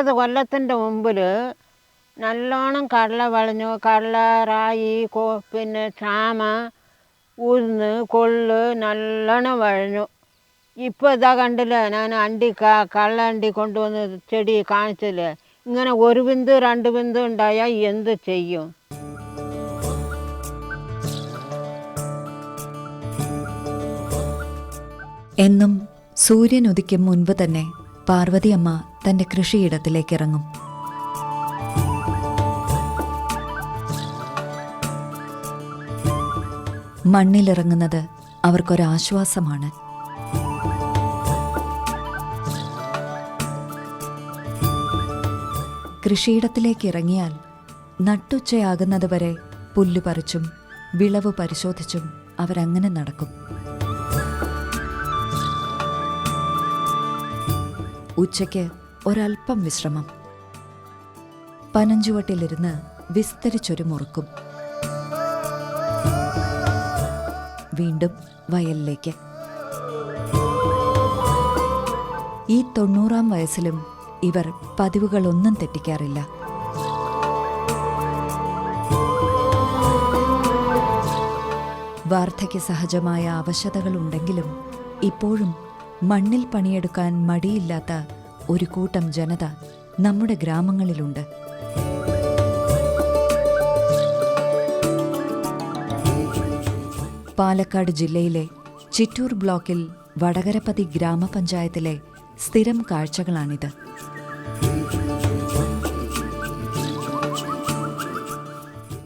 മുപ്പത് കൊല്ലത്തിന്റെ മുമ്പിൽ നല്ലോണം കടല വിളഞ്ഞു കടല റായി കോ പിന്നെ ചാമ ഉഴുന്ന് കൊള്ള് നല്ലോണം വിളഞ്ഞു ഇപ്പോൾ ഇതാ കണ്ടില്ലേ ഞാൻ അണ്ടി ക കള്ള അണ്ടി കൊണ്ടുവന്ന് ചെടി കാണിച്ചില്ലേ? ഇങ്ങനെ ഒരു ബിന്ദു രണ്ട് ബിന്ദു ഉണ്ടായാൽ എന്ത് ചെയ്യും? എന്നും സൂര്യൻ ഉദിക്കും മുൻപ് തന്നെ പാർവതിയമ്മ തന്റെ കൃഷിയിടത്തിലേക്ക് ഇറങ്ങും. മണ്ണിലിറങ്ങുന്നത് അവർക്കൊരാശ്വാസമാണ്. കൃഷിയിടത്തിലേക്ക് ഇറങ്ങിയാൽ നട്ടുച്ചയാകുന്നതുവരെ പുല്ലു പറിച്ചും വിളവ് പരിശോധിച്ചും അവരങ്ങനെ നടക്കും. ഉച്ചയ്ക്ക് ഒരൽപ്പം വിശ്രമം. പനഞ്ചുവട്ടിലിരുന്ന് വിസ്തരിച്ചൊരു മുറുക്കും. വീണ്ടും വയലിലേക്ക്. ഈ തൊണ്ണൂറാം വയസ്സിലും ഇവർ പതിവുകളൊന്നും തെറ്റിക്കാറില്ല. വാർദ്ധക്യ സഹജമായ അവശതകളുണ്ടെങ്കിലും ഇപ്പോഴും മണ്ണിൽ പണിയെടുക്കാൻ മടിയില്ലാത്ത ഒരു കൂട്ടം ജനത നമ്മുടെ ഗ്രാമങ്ങളിലുണ്ട്. പാലക്കാട് ജില്ലയിലെ ചിറ്റൂർ ബ്ലോക്കിൽ വടകരപ്പതി ഗ്രാമപഞ്ചായത്തിലെ സ്ഥിരം കാഴ്ചകളാണിത്.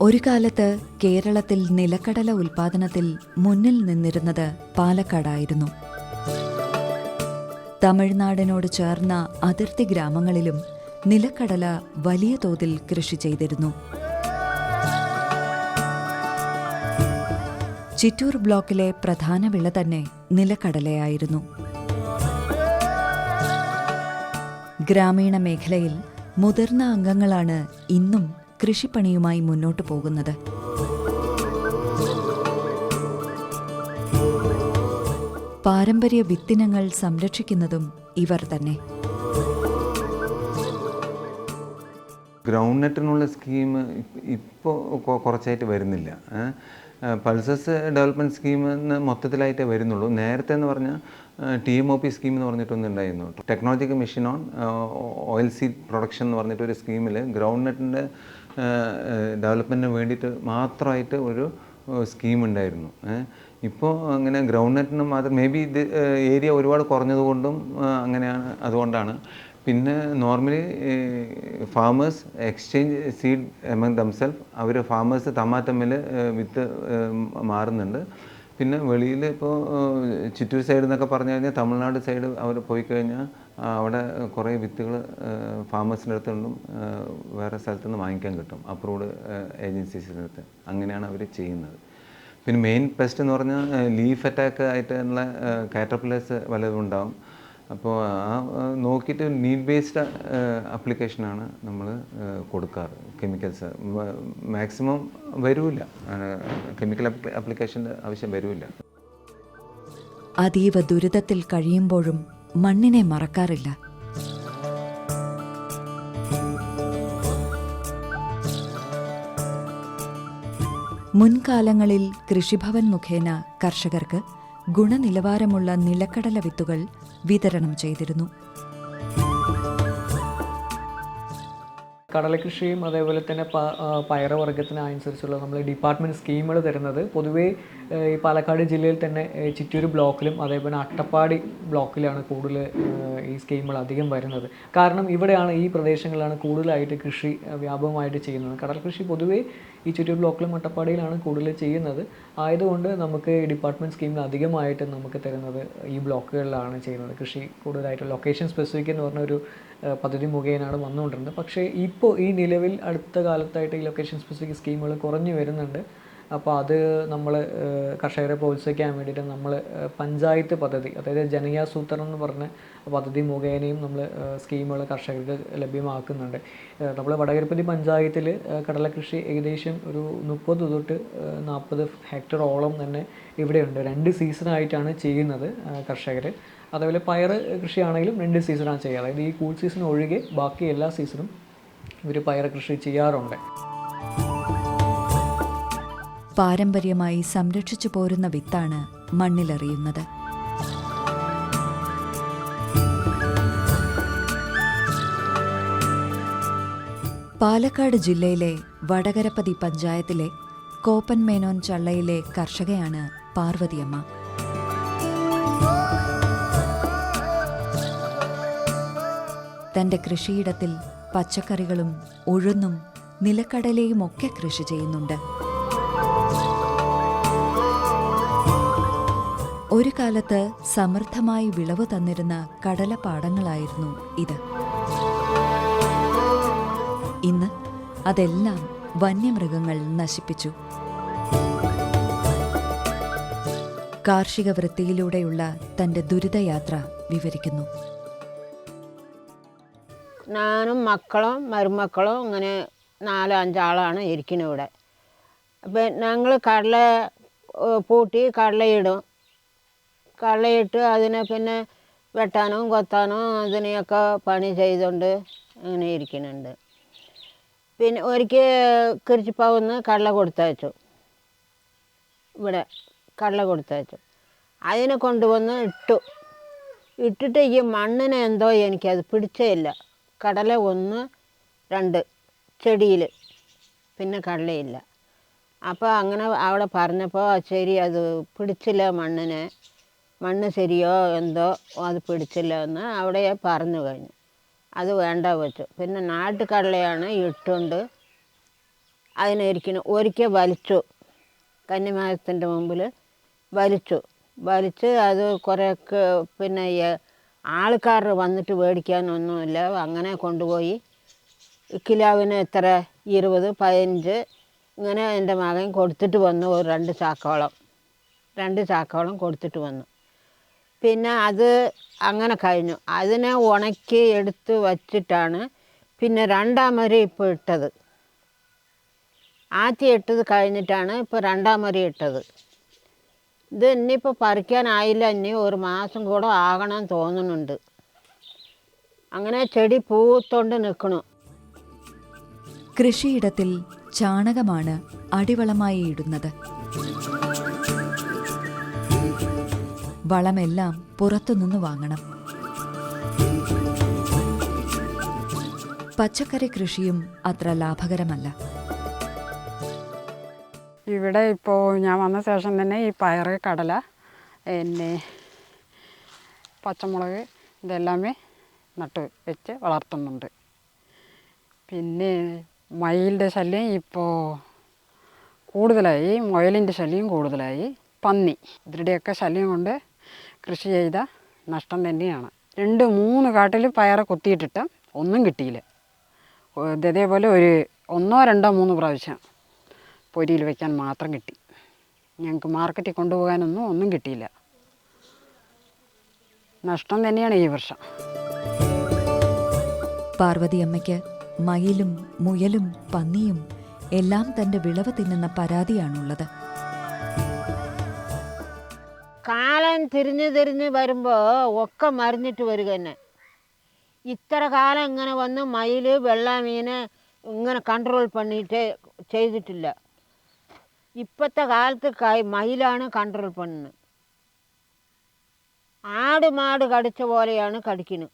ഒരു കാലത്ത് കേരളത്തിൽ നിലക്കടല ഉൽപാദനത്തിൽ മുന്നിൽ നിന്നിരുന്നത് പാലക്കാടായിരുന്നു. തമിഴ്നാടിനോട് ചേർന്ന അതിർത്തി ഗ്രാമങ്ങളിലും നിലക്കടല വലിയ തോതിൽ കൃഷി ചെയ്തിരുന്നു. ചിറ്റൂർ ബ്ലോക്കിലെ പ്രധാന വിള തന്നെ നിലക്കടലയായിരുന്നു. ഗ്രാമീണ മേഖലയിൽ മുതിർന്ന അംഗങ്ങളാണ് ഇന്നും കൃഷിപ്പണിയുമായി മുന്നോട്ടു പോകുന്നത്. പാരമ്പര്യ വിത്തിനങ്ങൾ സംരക്ഷിക്കുന്നതും ഇവർ തന്നെ. ഗ്രൗണ്ട് നെറ്റിനുള്ള സ്കീം ഇപ്പോൾ കുറച്ചായിട്ട് വരുന്നില്ല. പൾസസ് ഡെവലപ്മെന്റ് സ്കീം എന്ന് മൊത്തത്തിലായിട്ടേ വരുന്നുള്ളൂ. നേരത്തെ എന്ന് പറഞ്ഞാൽ T M O P scheme എന്ന് പറഞ്ഞിട്ടൊന്നും ഉണ്ടായിരുന്നു technological machine on oil seed production എന്ന് പറഞ്ഞിട്ട് ഒരു സ്കീമിൽ ഗ്രൗണ്ട് നെറ്റിന്റെ ഡെവലപ്മെന്റിന് വേണ്ടിയിട്ട് മാത്രമായിട്ട് ഒരു സ്കീം ഉണ്ടായിരുന്നു. ഇപ്പോൾ അങ്ങനെ ഗ്രൗണ്ട് നെറ്റിന് മാത്രം മേ ബി ഇത് ഏരിയ ഒരുപാട് കുറഞ്ഞതുകൊണ്ടും അങ്ങനെയാണ് അതുകൊണ്ടാണ്. പിന്നെ normally farmers exchange seed among themselves അവർ ഫാമേഴ്സ് തമ്മാ തമ്മിൽ വിത്ത് മാറുന്നുണ്ട്. പിന്നെ വെളിയിൽ ഇപ്പോൾ ചിറ്റൂർ സൈഡ് എന്നൊക്കെ പറഞ്ഞു കഴിഞ്ഞാൽ തമിഴ്നാട് സൈഡ് അവർ പോയി കഴിഞ്ഞാൽ അവിടെ കുറേ വിത്തുകൾ ഫാമേഴ്സിന്റെ അടുത്തുനിന്നും നിന്നും വേറെ സ്ഥലത്തു നിന്ന് വാങ്ങിക്കാൻ കിട്ടും. അപ്രൂവ്ഡ് ഏജൻസീസിന്റെ അടുത്ത്. അങ്ങനെയാണ് അവർ ചെയ്യുന്നത്. പിന്നെ മെയിൻ പെസ്റ്റ് എന്ന് പറഞ്ഞാൽ ലീഫ് അറ്റാക്ക് ആയിട്ടുള്ള കാറ്റർപില്ലേഴ്സ് വല്ലതും ഉണ്ടാവും. അപ്പോൾ ആ ആ, നോക്കിയിട്ട് നീഡ് ബേസ്ഡ് അപ്ലിക്കേഷനാണ് നമ്മൾ കൊടുക്കാറ്. കെമിക്കൽസ് മാക്സിമം വരില്ല കെമിക്കൽ അപ്ലിക്കേഷന്റെ ആവശ്യം വരില്ല അതീവ ദുരിതത്തിൽ കഴിയുമ്പോഴും മണ്ണിനെ മറക്കാറില്ല. മുൻകാലങ്ങളിൽ കൃഷിഭവൻ മുഖേന കർഷകർക്ക് ഗുണനിലവാരമുള്ള നിലക്കടല വിത്തുകൾ വിതരണം ചെയ്തിരുന്നു. കടലകൃഷിയും അതേപോലെ തന്നെ പ ആ, പയറുവർഗത്തിന് അനുസരിച്ചുള്ള നമ്മൾ ഡിപ്പാർട്ട്മെന്റ് സ്കീമുകൾ തരുന്നത്. പൊതുവേ ഈ പാലക്കാട് ജില്ലയിൽ തന്നെ ചിറ്റൂർ ബ്ലോക്കിലും അതേപോലെ അട്ടപ്പാടി ബ്ലോക്കിലാണ് കൂടുതൽ ഈ സ്കീമുകൾ അധികം വരുന്നത്. കാരണം ഇവിടെയാണ് ഈ പ്രദേശങ്ങളിലാണ് കൂടുതലായിട്ട് കൃഷി വ്യാപകമായിട്ട് ചെയ്യുന്നത്. കടൽ കൃഷി പൊതുവേ ഈ ചുറ്റൂർ ബ്ലോക്കിലും അട്ടപ്പാടിയിലാണ് കൂടുതൽ ചെയ്യുന്നത്. ആയതുകൊണ്ട് നമുക്ക് ഡിപ്പാർട്ട്മെന്റ് സ്കീമിൽ അധികമായിട്ട് നമുക്ക് തരുന്നത് ഈ ബ്ലോക്കുകളിലാണ് ചെയ്യുന്നത്. കൃഷി കൂടുതലായിട്ട് ലൊക്കേഷൻ സ്പെസിഫിക് എന്ന് പറഞ്ഞ ഒരു ഏഹ്, പദ്ധതി മുഖേനയാണ് വന്നുകൊണ്ടിരുന്നത്. പക്ഷേ ഇപ്പോൾ ഈ നിലവിൽ അടുത്ത കാലത്തായിട്ട് ഈ ലൊക്കേഷൻ സ്പെസിഫിക് സ്കീമുകൾ കുറഞ്ഞു വരുന്നുണ്ട്. അപ്പോൾ അത് നമ്മൾ കർഷകരെ പ്രോത്സാഹിക്കാൻ വേണ്ടിയിട്ട് നമ്മൾ പഞ്ചായത്ത് പദ്ധതി അതായത് ജനയാസൂത്രണം എന്ന് പറഞ്ഞ പദ്ധതി മുഖേനയും നമ്മൾ സ്കീമുകൾ കർഷകർക്ക് ലഭ്യമാക്കുന്നുണ്ട്. നമ്മൾ വടകരപ്പതി പഞ്ചായത്തിൽ കടലക്കൃഷി ഏകദേശം ഒരു മുപ്പത് തൊട്ട് നാൽപ്പത് ഹെക്ടറോളം തന്നെ ഇവിടെയുണ്ട്. രണ്ട് സീസണായിട്ടാണ് ചെയ്യുന്നത് കർഷകർ അതേപോലെ പയർ കൃഷിയാണെങ്കിലും രണ്ട് സീസണാണ് ചെയ്യുക. അതായത് ഈ കൂൾ സീസൺ ഒഴികെ ബാക്കി എല്ലാ സീസണും ഇവർ പയർ കൃഷി ചെയ്യാറുണ്ട്. പാരമ്പര്യമായി സംരക്ഷിച്ചു പോരുന്ന വിത്താണ് മണ്ണിലെറിയുന്നത്. പാലക്കാട് ജില്ലയിലെ വടകരപ്പതി പഞ്ചായത്തിലെ കോപ്പൻമേനോൻ ചള്ളയിലെ കർഷകയാണ് പാർവതിയമ്മ. തന്റെ കൃഷിയിടത്തിൽ പച്ചക്കറികളും ഉഴുന്നും നിലക്കടലയും ഒക്കെ കൃഷി ചെയ്യുന്നുണ്ട്. ഒരു കാലത്ത് സമൃദ്ധമായി വിളവ് തന്നിരുന്ന കടലപ്പാടങ്ങളായിരുന്നു ഇത്. ഇന്ന് അതെല്ലാം വന്യമൃഗങ്ങൾ നശിപ്പിച്ചു. കാർഷിക വൃത്തിയിലൂടെയുള്ള തന്റെ ദുരിതയാത്ര വിവരിക്കുന്നു. ഞാനും മക്കളും മരുമക്കളും ഇങ്ങനെ നാലോ അഞ്ചാളാണ് ഇരിക്കുന്നത് ഇവിടെ. അപ്പം ഞങ്ങൾ കടല പൂട്ടി കടലയിടും. കടലയിട്ട് അതിനെ പിന്നെ വെട്ടാനും കൊത്താനും അതിനെയൊക്കെ പണി ചെയ്തുകൊണ്ട് അങ്ങനെ ഇരിക്കുന്നുണ്ട് പിന്നെ ഒരിക്കൽ കിരിച്ചിപ്പാവുന്ന് കടല കൊടുത്തയച്ചു. ഇവിടെ കടല കൊടുത്തയച്ചു. അതിനെ കൊണ്ടുവന്ന് ഇട്ടു. ഇട്ടിട്ട് ഈ മണ്ണിനെ എന്തോ എനിക്കത് പിടിച്ചേ ഇല്ല. കടല ഒന്ന് രണ്ട് ചെടിയിൽ. പിന്നെ കടലയില്ല. അപ്പോൾ അങ്ങനെ അവിടെ പറഞ്ഞപ്പോൾ ശരി അത് പിടിച്ചില്ല മണ്ണിന്. മണ്ണ് ശരിയോ എന്തോ അത് പിടിച്ചില്ല എന്ന് അവിടെ പറഞ്ഞു കഴിഞ്ഞു. അത് വേണ്ട വെച്ചു. പിന്നെ നാട്ടുകടലയാണ് ഇട്ടുണ്ട്. അതിനൊരിക്കണം ഒരിക്കൽ വലിച്ചു. കന്നിമാസത്തിന്റെ മുമ്പിൽ വലിച്ചു. വലിച്ച് അത് കുറേയൊക്കെ പിന്നെ ആൾക്കാർ വന്നിട്ട് മേടിക്കാനൊന്നുമില്ല അങ്ങനെ കൊണ്ടുപോയി. കിലോവിന് എത്ര? ഇരുപത് പതിനഞ്ച്. ഇങ്ങനെ എന്റെ മകൻ കൊടുത്തിട്ട് വന്നു ഒരു രണ്ട് ചാക്കോളം. രണ്ട് ചാക്കോളം കൊടുത്തിട്ട് വന്നു. പിന്നെ അത് അങ്ങനെ കഴിഞ്ഞു. അതിനെ ഉണക്കി എടുത്ത് വച്ചിട്ടാണ് പിന്നെ രണ്ടാം ഇപ്പോൾ ഇട്ടത്. ആദ്യം ഇട്ടത് കഴിഞ്ഞിട്ടാണ് ഇപ്പോൾ രണ്ടാം ഇട്ടത്. ഇത് ഇന്നിപ്പോൾ പറിക്കാനായില്ല. ഇനി ഒരു മാസം കൂടെ ആകണമെന്ന് തോന്നുന്നുണ്ട്. അങ്ങനെ ചെടി പൂത്തോണ്ട് നിൽക്കണു കൃഷിയിടത്തിൽ ചാണകമാണ് അടിവളമായി ഇടുന്നത്. വളമെല്ലാം പുറത്തുനിന്ന് വാങ്ങണം. പച്ചക്കറി കൃഷിയും അത്ര ലാഭകരമല്ല. ഇവിടെ ഇപ്പോൾ ഞാൻ വന്ന ശേഷം തന്നെ ഈ പയർ കടല പിന്നെ പച്ചമുളക് ഇതെല്ലാമേ നട്ട് വെച്ച് വളർത്തുന്നുണ്ട്. പിന്നെ മയിലിന്റെ ശല്യം ഇപ്പോൾ കൂടുതലായി മുയലിന്റെ ശല്യം കൂടുതലായി. പന്നി ഇവരുടെയൊക്കെ ശല്യം കൊണ്ട് കൃഷി ചെയ്ത നഷ്ടം തന്നെയാണ്. രണ്ട് മൂന്ന് കാട്ടിൽ പയറ് കുത്തിയിട്ടിട്ട് ഒന്നും കിട്ടിയില്ല. ഇതേപോലെ ഒരു ഒന്നോ രണ്ടോ മൂന്ന് പ്രാവശ്യം പൊരിയിൽ വെക്കാൻ മാത്രം കിട്ടി ഞങ്ങൾക്ക് മാർക്കറ്റിൽ കൊണ്ടുപോകാനൊന്നും ഒന്നും കിട്ടിയില്ല നഷ്ടം തന്നെയാണ് ഈ വർഷം പാർവതിയമ്മയ്ക്ക് മയിലും മുയലും പന്നിയും എല്ലാം തന്റെ വിളവ് തിന്നുന്ന പരാതിയാണുള്ളത് കാലം തിരിഞ്ഞ് തിരിഞ്ഞ് വരുമ്പോൾ ഒക്കെ മറിഞ്ഞിട്ട് വരിക തന്നെ ഇത്ര കാലം ഇങ്ങനെ വന്ന് മയിൽ വെള്ളമീന് ഇങ്ങനെ കൺട്രോൾ பண்ணிட்டு ചെയ്തിട്ടില്ല ഇപ്പോഴത്തെ കാലത്ത് കൈ മയിലാണ് കൺട്രോൾ பண்ணுന്നത് ആട് മാട് കടിച്ച പോലെയാണ് കടിക്കുന്നത്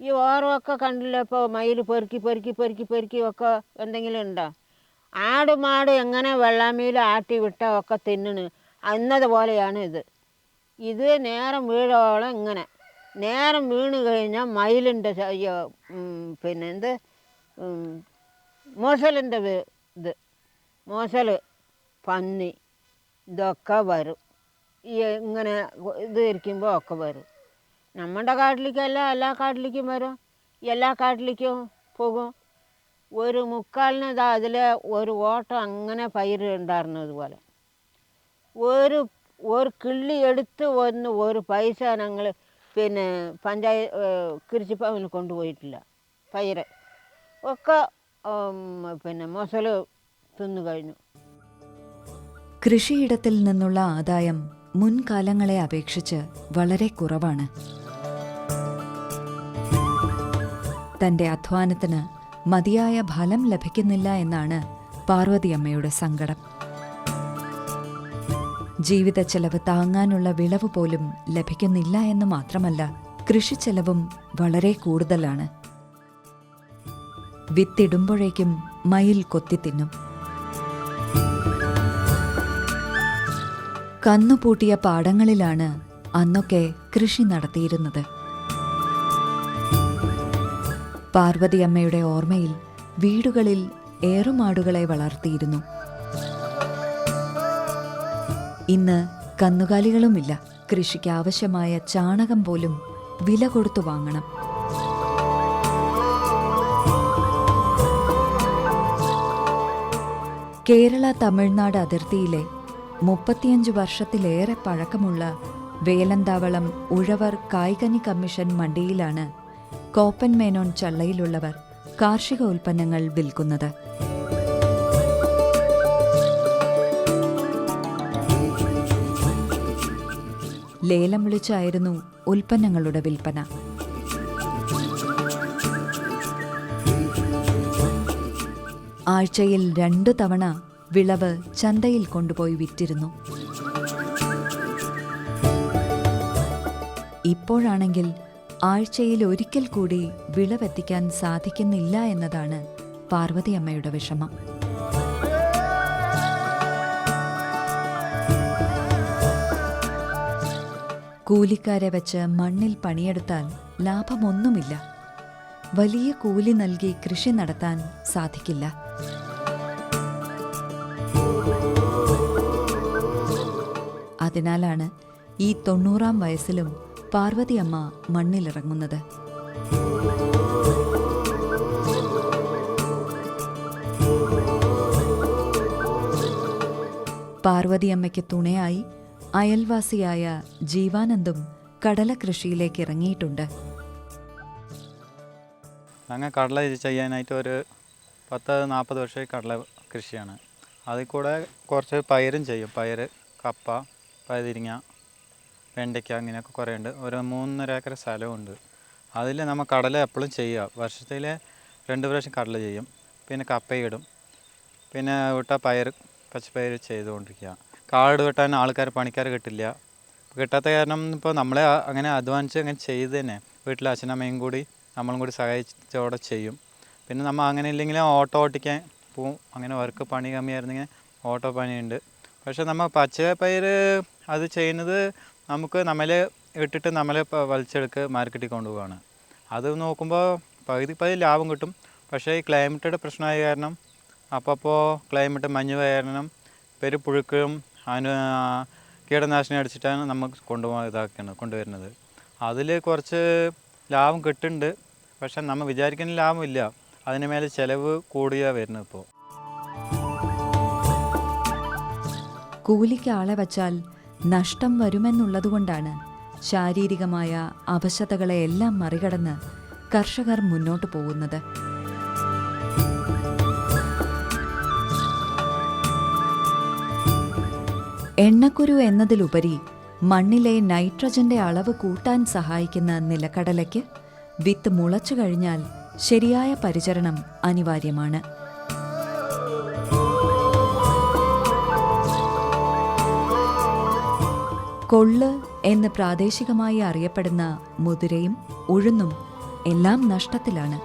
ഈ ഓരമൊക്കെ കണ്ടില്ല ഇപ്പോൾ മയിൽ പെറുക്കി പെറുക്കി പെറുക്കി പെറുക്കി ഒക്കെ എന്തെങ്കിലും ഉണ്ടോ? ആട് മാട് എങ്ങനെ വെള്ളാമിയിൽ ആട്ടി വിട്ട ഒക്കെ തിന്നണ്. എന്നതുപോലെയാണ് ഇത്. ഇത് നേരം വീഴോളം ഇങ്ങനെ. നേരം വീണ് കഴിഞ്ഞാൽ മയിലിന്റെ പിന്നെ എന്ത്? മുസലിന്റെ ഇത്. മോശൽ പന്നി ഇതൊക്കെ വരും. ഈ ഇങ്ങനെ ഇത് ഇരിക്കുമ്പോൾ ഒക്കെ വരും. നമ്മുടെ കാട്ടിലേക്കല്ല എല്ലാ കാട്ടിലേക്കും വരും. എല്ലാ കാട്ടിലേക്കും പോകും. ഒരു മുക്കാലിന് ഇതാ അതിൽ ഒരു ഓട്ടം അങ്ങനെ പയിര് ഉണ്ടായിരുന്നു ഇതുപോലെ. ഒരു ഒരു കിള്ളി എടുത്ത് ഒന്ന് ഒരു പൈസ ഞങ്ങൾ പിന്നെ പഞ്ചായത്ത് കൃഷിഭവനിൽ കൊണ്ടുപോയിട്ടില്ല. പയിര് ഒക്കെ പിന്നെ മൊസൽ തിന്നു കഴിഞ്ഞു. കൃഷിയിടത്തിൽ നിന്നുള്ള ആദായം മുൻകാലങ്ങളെ അപേക്ഷിച്ച് വളരെ കുറവാണ്. തന്റെ അധ്വാനത്തിന് മതിയായ ഫലം ലഭിക്കുന്നില്ല എന്നാണ് പാർവതിയമ്മയുടെ സങ്കടം. ജീവിത ചെലവ് താങ്ങാനുള്ള വിളവ് പോലും ലഭിക്കുന്നില്ല എന്ന് മാത്രമല്ല കൃഷി ചെലവും വളരെ കൂടുതലാണ്. വിത്തിടുമ്പോഴേക്കും മയിൽ കൊത്തിത്തിന്നും കന്നുപൂട്ടിയ പാടങ്ങളിലാണ് അന്നൊക്കെ കൃഷി നടത്തിയിരുന്നത്. പാർവതിയമ്മയുടെ ഓർമ്മയിൽ വീടുകളിൽ ഏറുമാടുകളെ വളർത്തിയിരുന്നു. ഇന്ന് കന്നുകാലികളുമില്ല. കൃഷിക്ക് ആവശ്യമായ ചാണകം പോലും വില കൊടുത്തു വാങ്ങണം. കേരള തമിഴ്നാട് അതിർത്തിയിലെ മുപ്പത്തിയഞ്ച് വർഷത്തിലേറെ പഴക്കമുള്ള വേലന്താവളം ഉഴവർ കായ്കനി കമ്മീഷൻ മണ്ടിയിലാണ് കോപ്പൻ മേനോൻ ചള്ളയിലുള്ളവർ കാർഷിക ഉൽപ്പന്നങ്ങൾ വിൽക്കുന്നത്. ലേലം വിളിച്ചായിരുന്നു ഉൽപ്പന്നങ്ങളുടെ വിൽപ്പന. ആഴ്ചയിൽ രണ്ടു തവണ വിളവ് ചന്തയിൽ കൊണ്ടുപോയി വിറ്റിരുന്നു. ഇപ്പോഴാണെങ്കിൽ ആഴ്ചയിൽ ഒരിക്കൽ കൂടി വിളവെത്തിക്കാൻ സാധിക്കുന്നില്ല എന്നതാണ് പാർവതിയമ്മയുടെ വിഷമം. കൂലിക്കാരെ വെച്ച് മണ്ണിൽ പണിയെടുത്താൽ ലാഭമൊന്നുമില്ല. വലിയ കൂലി നൽകി കൃഷി നടത്താൻ സാധിക്കില്ല. അതിനാലാണ് ഈ തൊണ്ണൂറാം വയസ്സിലും പാർവതിയമ്മ മണ്ണിലിറങ്ങുന്നത്. പാർവതിയമ്മയ്ക്ക് തുണയായി അയൽവാസിയായ ജീവാനന്ദും കടലകൃഷിയിലേക്ക് ഇറങ്ങിയിട്ടുണ്ട്. അങ്ങനെ കടല ചെയ്യാനായിട്ട് ഒരു പത്ത് നാൽപ്പത് വർഷമായി കടല കൃഷിയാണ്. അതിൽ കൂടെ കുറച്ച് പയറും ചെയ്യും. പയർ കപ്പ പതിരിങ്ങ വെണ്ടയ്ക്ക അങ്ങനെയൊക്കെ കുറേ ഉണ്ട് ഒരു മൂന്നര ഏക്കർ സ്ഥലമുണ്ട് അതിൽ നമ്മൾ കടല എപ്പോഴും ചെയ്യുക. വർഷത്തിൽ രണ്ട് പ്രാവശ്യം കടല ചെയ്യും. പിന്നെ കപ്പയിടും പിന്നെ വിട്ട പയർ പച്ചപ്പയർ ചെയ്തുകൊണ്ടിരിക്കുക. കാട് വെട്ടാൻ ആൾക്കാർ പണിക്കാർ കിട്ടില്ല. കിട്ടാത്ത കാരണം ഇപ്പോൾ നമ്മളെ അങ്ങനെ അധ്വാനിച്ച് അങ്ങനെ ചെയ്ത് തന്നെ വീട്ടിലെ അച്ഛനമ്മയും കൂടി നമ്മളും കൂടി സഹായിച്ചോടെ ചെയ്യും. പിന്നെ നമ്മൾ അങ്ങനെ ഇല്ലെങ്കിൽ ഓട്ടോ ഓട്ടിക്കാൻ പോവും. അങ്ങനെ വർക്ക് പണി കമ്മിയായിരുന്നെങ്കിൽ ഓട്ടോ പണിയുണ്ട്. പക്ഷേ നമ്മൾ പച്ചപ്പയർ അത് ചെയ്യുന്നത് നമുക്ക് നമ്മളെ ഇട്ടിട്ട് നമ്മളെ വലിച്ചെടുക്ക് മാർക്കറ്റിൽ കൊണ്ടുപോവാണ്. അത് നോക്കുമ്പോൾ പകുതി പകുതി ലാഭം കിട്ടും. പക്ഷേ ഈ ക്ലൈമറ്റയുടെ പ്രശ്നമായ കാരണം അപ്പോൾ ക്ലൈമറ്റ് മഞ്ഞ് കാരണം പെരു പുഴുക്കളും അതിന് കീടനാശിനി അടിച്ചിട്ടാണ് നമുക്ക് കൊണ്ടുപോകാൻ ഇതാക്കുന്നത് കൊണ്ടുവരുന്നത്. അതിൽ കുറച്ച് ലാഭം കിട്ടുന്നുണ്ട്. പക്ഷെ നമ്മൾ വിചാരിക്കുന്ന ലാഭമില്ല അതിന് മേലെ ചിലവ് കൂടിയാ വരുന്നത് ഇപ്പോൾ കൂലിക്ക് ആളെ വച്ചാൽ നഷ്ടം വരുമെന്നുള്ളതുകൊണ്ടാണ് ശാരീരികമായ അവശതകളെയെല്ലാം മറികടന്ന് കർഷകർ മുന്നോട്ടു പോകുന്നത്. എണ്ണക്കുരു എന്നതിലുപരി മണ്ണിലെ നൈട്രജന്റെ അളവ് കൂട്ടാൻ സഹായിക്കുന്ന നിലക്കടലയ്ക്ക് വിത്ത് മുളച്ചു കഴിഞ്ഞാൽ ശരിയായ പരിചരണം അനിവാര്യമാണ്. കൊള്ള് എന്ന് പ്രാദേശികമായി അറിയപ്പെടുന്ന മുതിരയും ഉഴുന്നും എല്ലാം നഷ്ടത്തിലാണ്.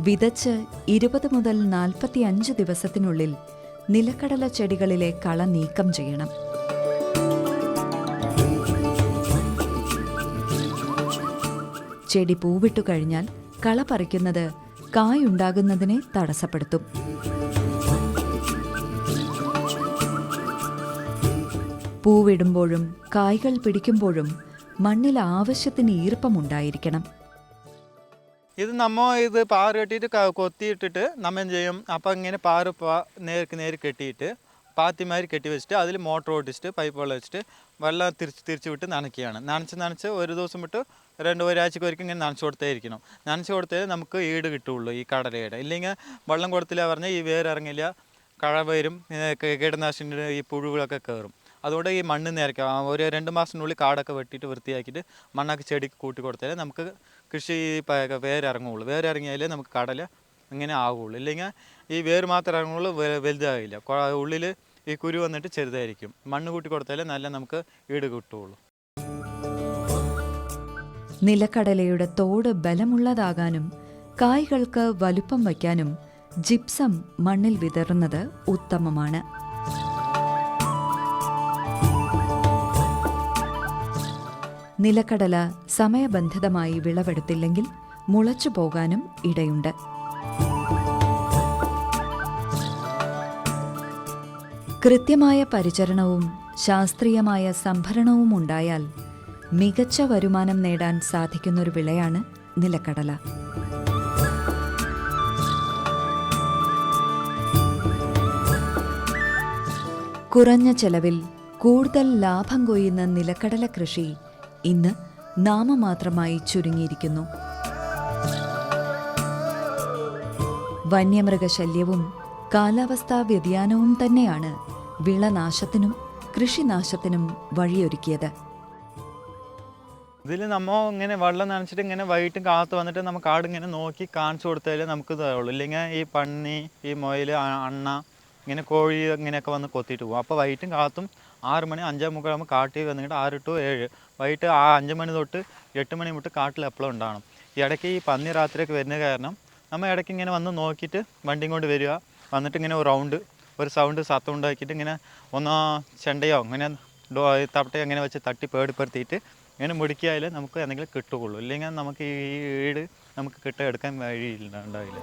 വിതച്ച് ഇരുപത് മുതൽ നാൽപ്പത്തിയഞ്ച് ദിവസത്തിനുള്ളിൽ നിലക്കടല ചെടികളിലെ കള നീക്കം ചെയ്യണം. ചെടി പൂവിട്ടു കഴിഞ്ഞാൽ കള പറിക്കുന്നത് കായുണ്ടാകുന്നതിനെ തടസ്സപ്പെടുത്തും. പൂവിടുമ്പോഴും കായ്കൾ പിടിക്കുമ്പോഴും മണ്ണിൽ ആവശ്യത്തിന് ഈർപ്പമുണ്ടായിരിക്കണം. ഇത് നമ്മ ഇത് പാറ് കെട്ടിയിട്ട് കൊത്തിയിട്ടിട്ട് നമ്മ എന്ത് ചെയ്യും? അപ്പം ഇങ്ങനെ പാറ് നേർക്ക് നേര് കെട്ടിയിട്ട് പാത്തിമാരി കെട്ടി വെച്ചിട്ട് അതിൽ മോട്ടർ ഓടിച്ചിട്ട് പൈപ്പ് വെള്ളം വെച്ചിട്ട് വെള്ളം തിരിച്ച് തിരിച്ച് വിട്ട് നനയ്ക്കുകയാണ്. നനച്ച് നനച്ച് ഒരു ദിവസം വിട്ട് രണ്ട് ഒരാഴ്ചക്ക് ഒരിക്കൽ ഇങ്ങനെ നനച്ച് കൊടുത്തേ ഇരിക്കണം. നനച്ച് കൊടുത്തേ നമുക്ക് ഈട് കിട്ടുള്ളൂ ഈ കടലയുടെ. ഇല്ലെങ്കിൽ വെള്ളം കൊടുത്തില്ല പറഞ്ഞാൽ ഈ വേരിറങ്ങില്ല കഴ വരും കീടനാശിനി ഈ പുഴുകളൊക്കെ കയറും. അതുകൊണ്ട് ഈ മണ്ണ് നേരക്കാം ഒരു രണ്ട് മാസത്തിനുള്ളിൽ കാടൊക്കെ വെട്ടിയിട്ട് വൃത്തിയാക്കിയിട്ട് മണ്ണൊക്കെ ചെടിക്ക് കൂട്ടി കൊടുത്താലേ നമുക്ക് കൃഷി വേരിറങ്ങുള്ളൂ. വേരിറങ്ങിയാലേ നമുക്ക് കടല ഇങ്ങനെ ആവുള്ളൂ. ഇല്ലെങ്കിൽ ഈ വേര് മാത്രം ഇറങ്ങുള്ളൂ വലുതാകില്ല. ഉള്ളിൽ ഈ കുരു വന്നിട്ട് ചെറുതായിരിക്കും. മണ്ണ് കൂട്ടി കൊടുത്താലേ നല്ല നമുക്ക് ഈട് കിട്ടുകയുള്ളൂ നിലക്കടലയുടെ തോട് ബലമുള്ളതാകാനും കായ്കൾക്ക് വലുപ്പം വയ്ക്കാനും ജിപ്സം മണ്ണിൽ വിതറുന്നത് ഉത്തമമാണ്. നിലക്കടല സമയബന്ധിതമായി വിളവെടുത്തില്ലെങ്കിൽ മുളച്ചു പോകാനും ഇടയുണ്ട്. കൃത്യമായ പരിചരണവും ശാസ്ത്രീയമായ സംഭരണവും ഉണ്ടായാൽ മികച്ച വരുമാനം നേടാൻ സാധിക്കുന്നൊരു വിളയാണ് നിലക്കടല. കുറഞ്ഞ ചെലവിൽ കൂടുതൽ ലാഭം കൊയ്യുന്ന നിലക്കടല കൃഷി ഇന്ന് നാമമാത്രമായി ചുരുങ്ങിയിരിക്കുന്നു. വന്യമൃഗശല്യവും കാലാവസ്ഥാ വ്യതിയാനവും തന്നെയാണ് വിളനാശത്തിനും കൃഷിനാശത്തിനും വഴിയൊരുക്കിയത്. ഇതിൽ നമ്മൾ ഇങ്ങനെ വെള്ളം നനച്ചിട്ട് ഇങ്ങനെ വൈകിട്ടും കാലത്ത് വന്നിട്ട് നമുക്ക് കാട് ഇങ്ങനെ നോക്കി കാണിച്ചു കൊടുത്താലേ നമുക്ക് ഇതാവുള്ളൂ. ഇല്ലെങ്കിൽ ഈ പണ്ണി ഈ മൊയൽ അണ്ണ ഇങ്ങനെ കോഴി ഇങ്ങനെയൊക്കെ വന്ന് കൊത്തിയിട്ട് പോകും അപ്പോൾ വൈകിട്ടും കാലത്തും ആറ് മണി അഞ്ചേ മുക്കാലാകുമ്പോൾ കാട്ടിൽ വന്നിട്ട് ആറ് ടു ഏഴ്. വൈകിട്ട് ആ അഞ്ച് മണി തൊട്ട് എട്ട് മണി മുട്ട് കാട്ടിൽ എപ്പോഴും ഉണ്ടാകണം ഇടയ്ക്ക് ഈ പന്നി രാത്രിയൊക്കെ വരുന്ന കാരണം നമ്മൾ ഇടയ്ക്ക് ഇങ്ങനെ വന്ന് നോക്കിയിട്ട് വണ്ടിയും കൊണ്ട് വരിക. വന്നിട്ട് ഇങ്ങനെ ഒരു റൗണ്ട് ഒരു സൗണ്ട് സത്തം ഉണ്ടാക്കിയിട്ട് ഇങ്ങനെ ഒന്നോ ചെണ്ടയോ അങ്ങനെ ഡോ തപ്പട്ടയോ അങ്ങനെ വെച്ച് തട്ടി പേടിപ്പെടുത്തിയിട്ട് ഇങ്ങനെ മുടിക്കിയാലേ നമുക്ക് എന്തെങ്കിലും കിട്ടുകയുള്ളൂ. ഇല്ലെങ്കിൽ നമുക്ക് ഈ ഈട് നമുക്ക് കിട്ട എടുക്കാൻ വഴിയില്ല ഉണ്ടാവില്ല.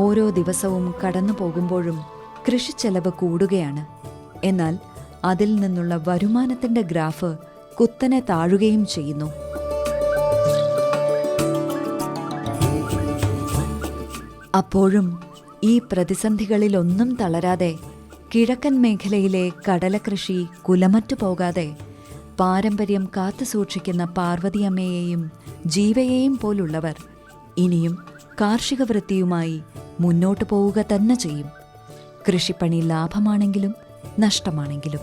ഓരോ ദിവസവും കടന്നു പോകുമ്പോഴും കൃഷിച്ചെലവ് കൂടുകയാണ്. എന്നാൽ അതിൽ നിന്നുള്ള വരുമാനത്തിന്റെ ഗ്രാഫ് കുത്തനെ താഴുകയും ചെയ്യുന്നു. അപ്പോഴും ഈ പ്രതിസന്ധികളിലൊന്നും തളരാതെ കിഴക്കൻ മേഖലയിലെ കടലകൃഷി കുലമറ്റു പോകാതെ പാരമ്പര്യം കാത്തുസൂക്ഷിക്കുന്ന പാർവതിയമ്മയെയും ജീവയെയും പോലുള്ളവർ ഇനിയും കാർഷിക വൃത്തിയുമായി മുന്നോട്ടു പോവുക തന്നെ ചെയ്യും. കൃഷിപ്പണി ലാഭമാണെങ്കിലും നഷ്ടമാണെങ്കിലും